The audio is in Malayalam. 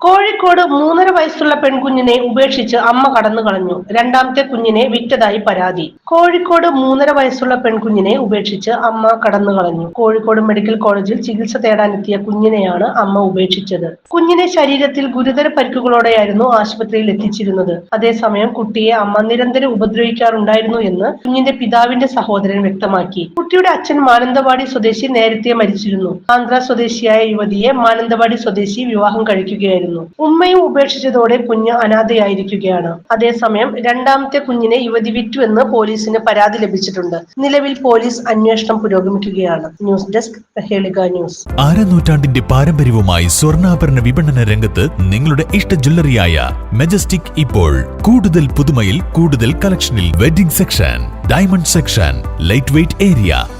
കോഴിക്കോട് മൂന്നര വയസ്സുള്ള പെൺകുഞ്ഞിനെ ഉപേക്ഷിച്ച് അമ്മ കടന്നു കളഞ്ഞു. രണ്ടാമത്തെ കുഞ്ഞിനെ വിറ്റതായി പരാതി. കോഴിക്കോട് മൂന്നര വയസ്സുള്ള പെൺകുഞ്ഞിനെ ഉപേക്ഷിച്ച് അമ്മ കടന്നു കളഞ്ഞു. കോഴിക്കോട് മെഡിക്കൽ കോളേജിൽ ചികിത്സ തേടാനെത്തിയ കുഞ്ഞിനെയാണ് അമ്മ ഉപേക്ഷിച്ചത്. കുഞ്ഞിനെ ശരീരത്തിൽ ഗുരുതര പരിക്കുകളോടെയായിരുന്നു ആശുപത്രിയിൽ എത്തിച്ചിരുന്നത്. അതേസമയം കുട്ടിയെ അമ്മ നിരന്തരം ഉപദ്രവിക്കാറുണ്ടായിരുന്നു എന്ന് കുഞ്ഞിന്റെ പിതാവിന്റെ സഹോദരൻ വ്യക്തമാക്കി. കുട്ടിയുടെ അച്ഛൻ മാനന്തവാടി സ്വദേശി നേരത്തെ മരിച്ചിരുന്നു. ആന്ധ്ര സ്വദേശിയായ യുവതിയെ മാനന്തവാടി സ്വദേശി വിവാഹം കഴിക്കുകയായിരുന്നു. ഉമ്മയും ഉപേക്ഷിച്ചതോടെ കുഞ്ഞ് അനാഥയായിരിക്കുകയാണ്. അതേസമയം രണ്ടാമത്തെ കുഞ്ഞിനെ യുവതി വിറ്റുവെന്ന് പോലീസിന് പരാതി ലഭിച്ചിട്ടുണ്ട്. നിലവിൽ പോലീസ് അന്വേഷണം പുരോഗമിക്കുകയാണ്. ന്യൂസ് ഡെസ്ക് ഹേളിക ന്യൂസ്. അരനൂറ്റാണ്ടിന്റെ പാരമ്പര്യവുമായി സ്വർണാഭരണ വിപണന രംഗത്ത് നിങ്ങളുടെ ഇഷ്ട ജ്വല്ലറിയായ മെജസ്റ്റിക് ഇപ്പോൾ കൂടുതൽ പുതുമയിൽ കൂടുതൽ കളക്ഷനിൽ wedding section diamond section light weight area